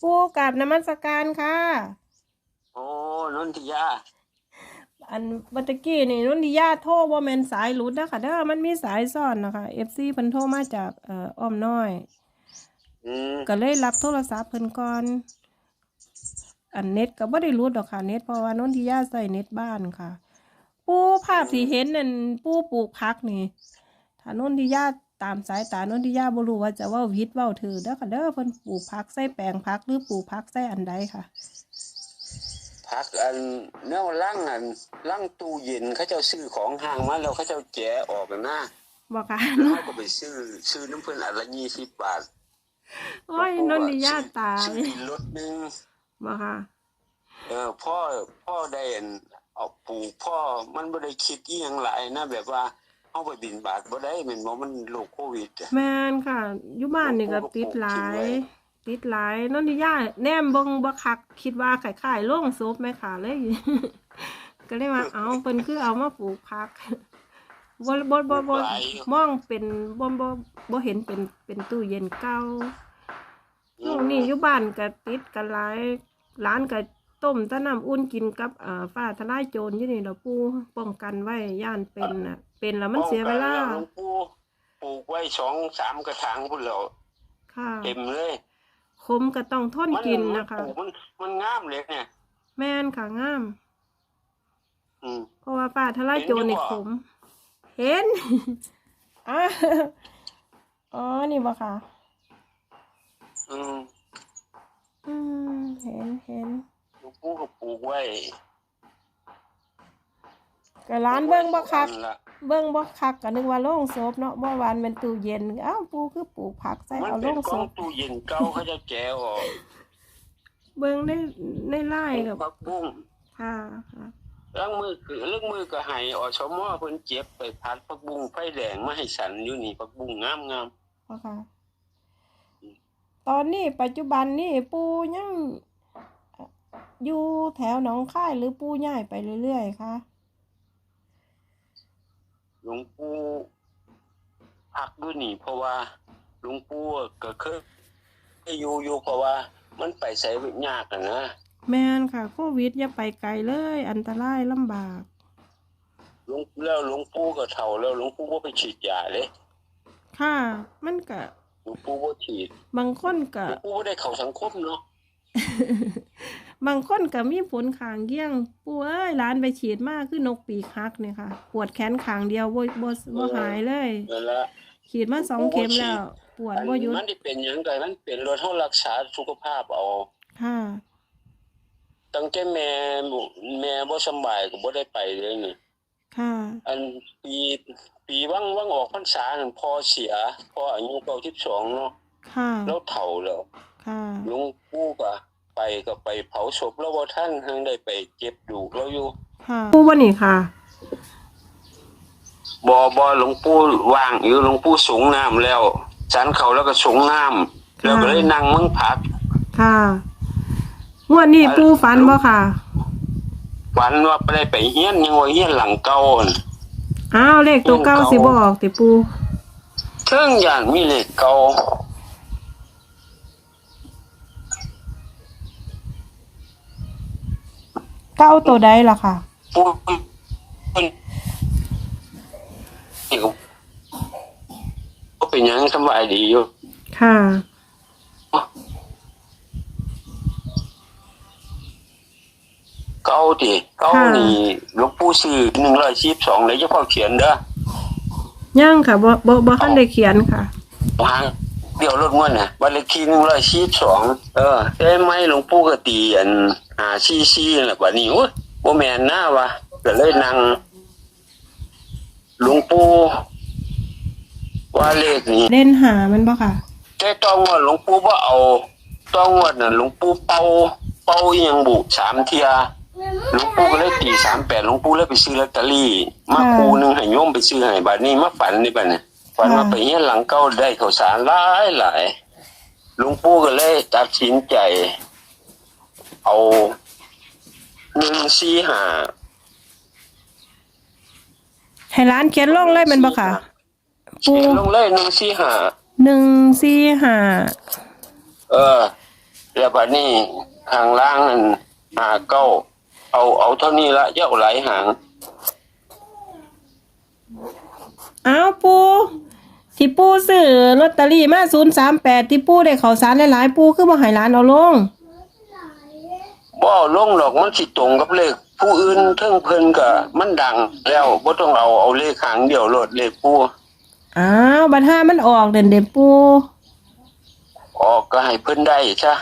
ปูกราบนมัสการค่ะ โอ้นนทิยา อันบัตตะกี้นี่นุ่นที่ญาติโทรว่าแมนสายหลุดนะคะเด้อมันมีสายซ่อนนะคะเอฟซีเพิ่นโทรมาจากเอ่ออ้อมน้อยอืมก็เลยรับโทรศัพท์เพิ่นก่อน อันเน็ตก็บ่ได้รูดดอกค่ะ เน็ตเพราะว่านนทิยาใส่เน็ตบ้านค่ะ ปูภาพที่เห็นนั่นปูปลูกพักนี่ถ้านนทิยา ตามสายตานนทิยาบ่รู้ว่าจะเว้าผิดเว้าถือเด้อค่ะเด้อเพิ่นปลูกพักใส่แปลงพักหรือปลูกพักใส่อันใดค่ะพักอันแนวล่างอันล่างตู้เย็นเขาเจ้าซื้อของห่างมาแล้วเขาเจ้าแกะออกกันนะบ่ค่ะแล้วเขาก็ไปซื้อซื้อน้ำเพิ่นอันละยี่สิบบาทโอ้ยนนทิยาตายซื้อดินรถหนึงบ่ค่ะเออพ่อพ่อได้อันเอาปลูกพ่อมันบ่ได้คิดอีหยังหลายนะแบบว่า เอาไปบินบาทบ่ได้แม่นบ่มันโรคโควิดอะแม่นค่ะอยู่บ้านนี่ก็ติดหลาย ติดหลายนนทิยาแนมเบิ่งบ่คัก คิดว่าคล้ายๆโล่งศพแม่ค่ะเลย ก็เลยว่าเอาเพิ่นคือเอามาปลูกพักบ่บ่บ่บ่มองเป็นบ่บ่บ่เห็นเป็นเป็นตู้เย็นเก่าช่วงนี้อยู่บ้านก็ติดกันหลายร้านก็ ต้มแตะน้ำอุ่นกินกับเอ่อฟ้าทลายโจรอยู่นี่เราปูป้องกันไว้ย่านเป็นน่ะ เป็นแล้วมันเสียเวลาป้องกันแวหลวงปู่ปลูกไว้สองสามกระถางพุ่นแล้วค่ะ เต็มเลยขมก็ต้องทนกินนะคะ มัปลูกมันมันงามเลยเนี่ย แม่นค่ะงาม อืม เพราะว่าป้าทลายโจรนี่เห็นอยู่บ่ ขม เห็น อะอ๋อ นี่บ่ค่ะ อืม อืม เห็นเห็น หลวง ปู่ก็ปลูกไว้ก็ร้านเบิ่งบ่คัก นั่นล่ะเบิ่งบ่คักก็นึกว่าโล่งศพเนาะบ่หวานเป็นตู้เย็นอ้าวปูคือปลูกผักใส่มันเอาเป็โล่นงกศล่องพตู้เย็นเก่าเขาจะแกะออกเบิ่งในในไล่กับผักบุ้งค่ะค่ะล้างมือคือเรื่องมือก็ให้อสมเพิ่นเจ็บไปพัดผักบุ้งไฟแดงมาให้ฉันอยู่นี่ผักบุ้งงามบ่ค่ะ ตอนนี้ปัจจุบันนี่ปูยัง อยู่แถวหนองคายหรือปูย้ายไปเรื่อยๆคะๆหลวงปู่พักอยู่นี่ เพราะว่าหลวงปู่ก็เคยอยู่อยู่เพราะว่า มันไปไสยากอะนะแม่นค่ะ โควิดอย่าไปไกลเลย อันตรายลำบากหลวงแล้วหลวงปู่ก็เฒ่าแล้วหลวงปู่บ่ไปฉีดยาเลยค่ะ มันก็หลวงปู่บ่ฉีด บางคนก็หลวงปู่บ่ได้เข้าสังคมเนาะ บางคนก็มีผลข้างเคียงปู่เอ้ยหลานไปฉีดมาคือนกปีกหักเนี่ยค่ะ ปวดแขนข้างเดียวบ่บ่บ่หายเลย นั่นละฉีดมาสองเข็มแล้ว ปวดอันบ่หยุดมันที่เป็นหยังไงมันเป็นรถเฮารักษาสุขภาพเอา ค่ะ ตั้งแต่แม่แม่บ่สำบายก็บ่ได้ไปเลยนี่ค่ะ อันปีปีวังวังออกพรรษานั่นพ่อเสียพ่ออายุ92เนาะค่ะ แล้วเฒ่าแล้วค่ะ หลวงปู่ก็ไปก็ไปเผาศพแล้วบ่ทันทั้งได้ไปเก็บดูกแล้วอยู่ค่ะปู่บ่นี่ค่ะบ่บ่หลวงปู่ว่างอยู่หลวงปู่สูงน้ำแล้วฉันเขาแล้วก็สูงน้ำแล้วก็เลยนั่งมึงพักค่ะงวดนี้ปู่ฝันบ่ค่ะฝันว่าไปได้ไปเฮียนยังว่าเฮียนหลังเก่าอั่นอ้าวเลขตัวเก้าสิบ่ออกติปู่เทิงอย่างมีเลขเก่า เก้าตัวใดล่ะค่ะ ปูเพิ่นนี่ก็บ่เป็นหยังสำบายดีอยู่ค่ะ เก่าติเก่าค่ะ นี่หลวงปู่ซื้อ112เลยเฉพาะเขียนเด้อยังค่ะบ่บ่บ่ทันได้เขียนค่ะ วาง เดี๋ยวรถม่วนน่ะบัตรเลขที่112เออแต่ไม่หลวงปู่ก็ตีอัน5 cc นั่นแหละบัดนี้โอ้ยบ่แม่นหน้าวะก็เลยนั่งหลวงปู่ว่าเลขนี้เล่นหามันบ่ค่ะแต่ต้องว่าหลวงปู่บ่เอาต้องว่าน่ะหลวงปู่เป่าเป่าอีหยังบุสามเที่ยหลวงปู่ก็เลยตี38หลวงปู่เลยไปซื้อลอตเตอรี่ มาค่ะคูหนึงให้โยมไปซื้อให้บัดนี้มาฝันนี่บัดนี้ ฝันว่าค่ะไปเฮียนหลังเก่าได้ข้าวสารหลายหลายหลวงปู่ก็เลยตัดสินใจ เอา145ให้ร้านเขียนลงเลยแมันบ่ค่ะ ปู เขียนลงเลย145หนึ่งสี่ห้าเออ แล้วบัดนี้ข้างล่างนั่นหาเก้าเอาเอาเท่านี้ละเจ้าหลายหาง อ้าวปูที่ปูซื้อลอตเตอรี่มาศูนย์สามแปดที่ปูได้ข่าวสารหลายๆปูคือมาหายร้านเอาลง บ่เอาลงหรอกมันสิตรงกับเลข ผู้อื่นเทิงเพิ่นก็มันดังแล้วบ่ต้องเอาเอาเลขหางเดียวโลดเลขผู้อ้าวบัตห้ามันออกเด่นเด่นปูออกก็ให้เพิ่นได้ซะ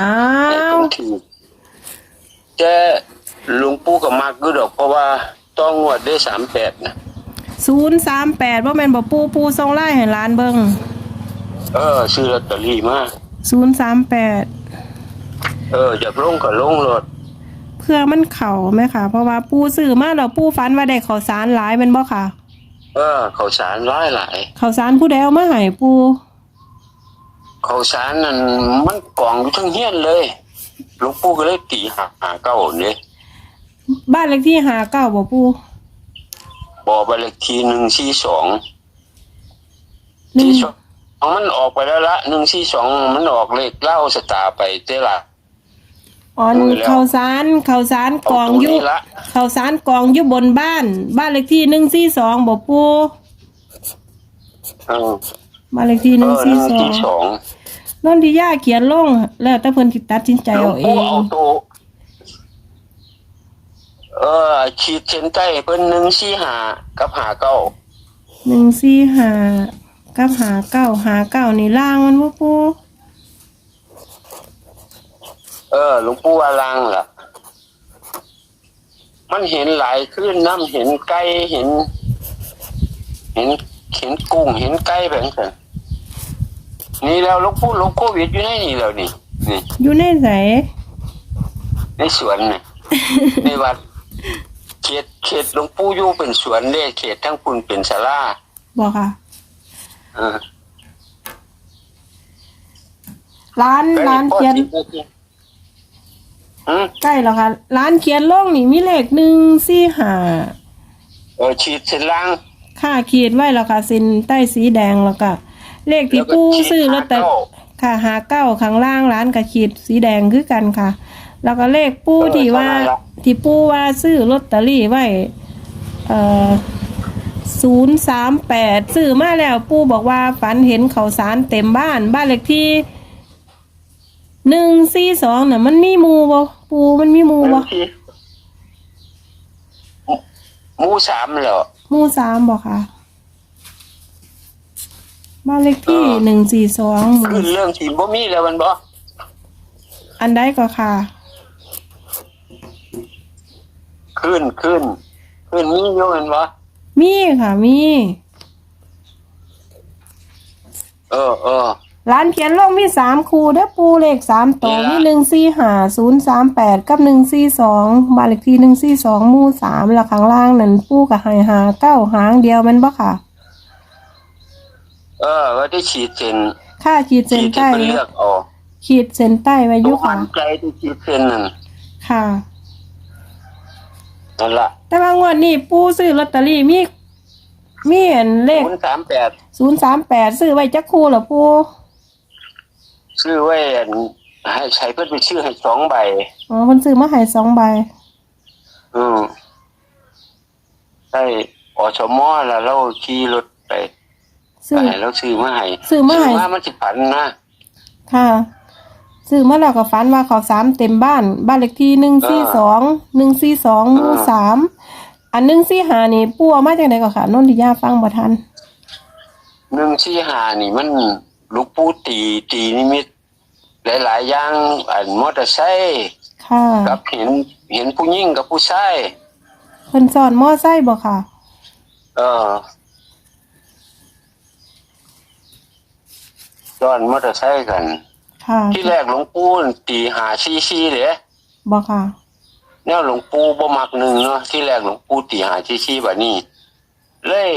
อ้าให้วเพิ่นถือแต่หลวงปู่ก็มักอยู่ดอกเพราะว่าต้องงวดได้38นะ ศูนย์สามแปดว่าแมนบอกปูปูทรงไล่ให้ร้านเบิงเออซื้อลอตเตอรี่มาศูนย์สามแปดเอออยากลงก็ลงโลดเพื่อมันเข่าไหมคะเพราะว่าปูซื้อมาเราปูฟันว่าได้ข่าวสารหลายแมันบ่ค่ะ เออข้าวสารหลายหลายข่าวสารผู้ใดเอามาให้ปูข้าวสารนั่นมันกองอยู่ทั้งเฮียนเลยหลวงปู่ก็เลยตีหาหาเก้าเนี่ยบ้านเลขที่หาเก้าบ่ปู บอกไปเลขที่หนึ่งสี่สองหนึ่งสี่สองมันออกไปแล้วละหนึ่งสี่สองมันออกเลขเล่าสตาร์ไปเจ้าละอ๋อมือแล้วข่าวสารข่าวสารกองเาตัวอยู่นี้ละข่าวสารกองอยู่บนบ้าน บ้านเลขที่หนึ่งสี่สองบ่ปูเออบ้านเลขที่หเอนึ่งอหสี่นึ่งสอสี่งสองนนทิยาเขียนลงแล้วแต่เพิ่นสิตัดสินใจหลวเอางเอปู่ง เอาตัวเออขีดเส้นใต้เพิ่นหนึ่งสี่หากับหาเก้าหนึ่งสี่หากับหาเก้าหาเก้านี่ล่างมันบ่ปูเออหลวงปู่ว่าลางล่ะ มันเห็นหลายขึ้นน้ำเห็นไก่เห็น เห็นเห็นกุ้งเห็นไก่แบบนั้นนี่แล้วหลวงปู่หลวงโควิดอยู่ในนี่แล้วนี่นี่อยู่ในไสในสวนนี่ ในวัดเขตเขตหลวงปู่อยู่เป็นสวนเด้เขตทั้งคุณเป็นศาลาบ่ค่ะเออร้านร้านเขียนอืมใกล้แล้วค่ะร้านเขียนลงนี่มีเลขหนึ่งสี่หาเออฉีดเส้นล่างค่าขีดไว้แล้วค่ะเส้นใต้สีแดงแล้วก็เลขที่ปูซื้อลอตเตอรี่ค่ะหาเก้าข้างล่างร้านกับขีดสีแดงคือกันค่ะ แล้วก็เลขปูที่ว่า ที่ปูว่าซื้อลอตเตอรี่ไว้เอ่อศูนย์สามแปดซื้อมาแล้วปูบอกว่าฝันเห็นเขาวสารเต็มบ้าน บ้านเลขที่หนึ่งสี่สองน่ะ มันมีหมูบ่ปูมันมีหมูบ่หมูสามเหรอหมูสามบ่ค่ะบ้านเลขที่เออหนึ่งสี่สองคือเรื่องที่บ่มีแล้วมันบ่อันใดก็ค่ะ ขึ้นขึ้นขึ้นมีอยู่แมันบ่มีค่ะมี เออเออร้านเขียนลงมีสามคูเด้อปูเลขสามตัวเนี่ยมีหนึ่งสี่หาศูนย์สามแปดกับหนึ่งสี่สองบ้านเลขที่หนึ่งสี่สองหมู่สามแล้วข้างล่างนั่นปูกับหายหาเก้าหางเดียวแมันบ่ค่ะ เออว่าได้ฉีดเส้นค่าขีดเส้นฉีดที่ใต้เพิ่นเลือกเออกขีดเส้นใต้ไว้อทุยุกคค่ะนใจที่ฉีดเส้นนั่นค่ะ นั่นล่ะแต่ว่างวดนี้ปูซื้อลอตเตอรี่มีมีอันเลข038ศูนย์สามแปดซื้อไว้จักคู่เหรอปูซื้อไว้อันให้ใช้เพิ่นไปชื่อให้สองใบ อ๋อคนซื้อมาให้สองใบอืมได้อสมอแล้วเราขี่รถไปซื้อ ไปแล้วซื้อมาให้ซื้อมาให้มามันสิพันนะค่ะ ซื้อมาแล้วก็ฝันว่าเขาวสามเต็มบ้าน บ้านเลขที่หนึ่งสี่สองหนึ่งสี่สองหมู่สามอันหนึ่งสี่หานี่ปูเอามาจากไหนก็ค่ะนนทิยาฟังบ่ทันหนึ่งที่หานี่มันลูกปูตีตีนิมิต หลายๆอย่างอันมอเตอร์ไซค์ค่ะกับเห็นเห็นผู้หญิงกับผู้ชายเพิ่นสอนมอไซค์บ่ค่ะ เออย้อนมอเตอร์ไซค์กัน ค่ะที่แรกหลวงปู่ตีหาซีซีเลยบ่ค่ะแนวหลวงปู่บ่มักหนึ่งเนาะที่แรกหลวงปู่ตีหาซีซีแบบนี้ เลย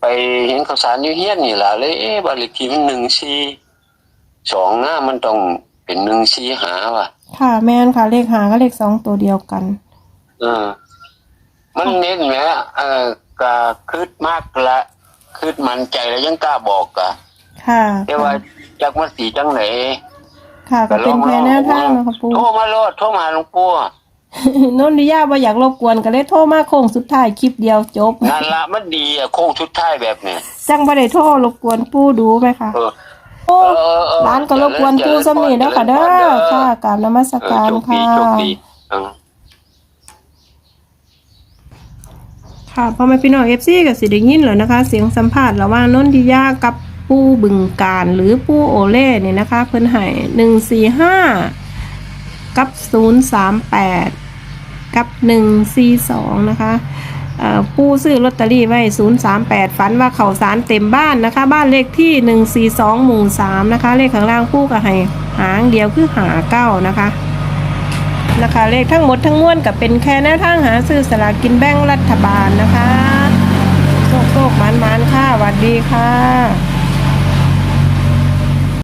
ไปเห็นข้าวสารอยู่เฮียนนี่ล่ะเลยเอ๊ะบ้านเลขที่มันหนึ่งซีสองหน้ามันต้องเป็นหนึ่งซีหาว่ะ ค่ะแม่นค่ะเลขหาก็เลขสองตัวเดียวกันเออมันเน้นแหมเออก็คืดมากละคืดมันใจแล้วยังกล้าบอกกะค่ะแต่ว่า จักมันสีจังไหนค่ะก็เป็นแค่แนวทางนะคะปูโทรมาโลดโทรมาหลวงปู่นนทิยาว่าอยากรบกวนก็เลยโทรมาโค้งสุดท้ายคลิปเดียวจบนั่นละมันดีอะโค้งชุดท้ายแบบเนี้ยจังบ่ได้โทรรบกวนปูดูไหมคะเออโอ้เออเออร้านก็รบกวนปูสมีเด้อค่ะเด้อค่ะกราบนมัสเออการโชคดีค่ะโชคดีเออค่ะพอมาพี่น้องเอฟซีกับสิได้ยินแล้วนะคะ เสียงสัมภาษณ์ระหว่างนนทิยากับ ปูบึงการหรือปูโอเล่เนี่ยนะคะ เพิ่นให้หนึ่งสี่ห้ากับศูนย์สามแปดกับหนึ่งสี่สองนะคะเอ่อปูซื้อลอตเตอรี่ไว้ศูนย์สามแปดฝันว่าเขาสารเต็มบ้านนะคะ บ้านเลขที่หนึ่งสี่สองหมู่สามนะคะ เลขข้างล่างปูก็ให้หางเดียวคือหาเก้านะคะ นะคะ เลขทั้งหมดทั้งมวลกับเป็นแค่แนวทางหาซื้อสลากกินแบ่งรัฐบาลนะคะ โชคโชคมันมันๆค่ะสวัสดีค่ะ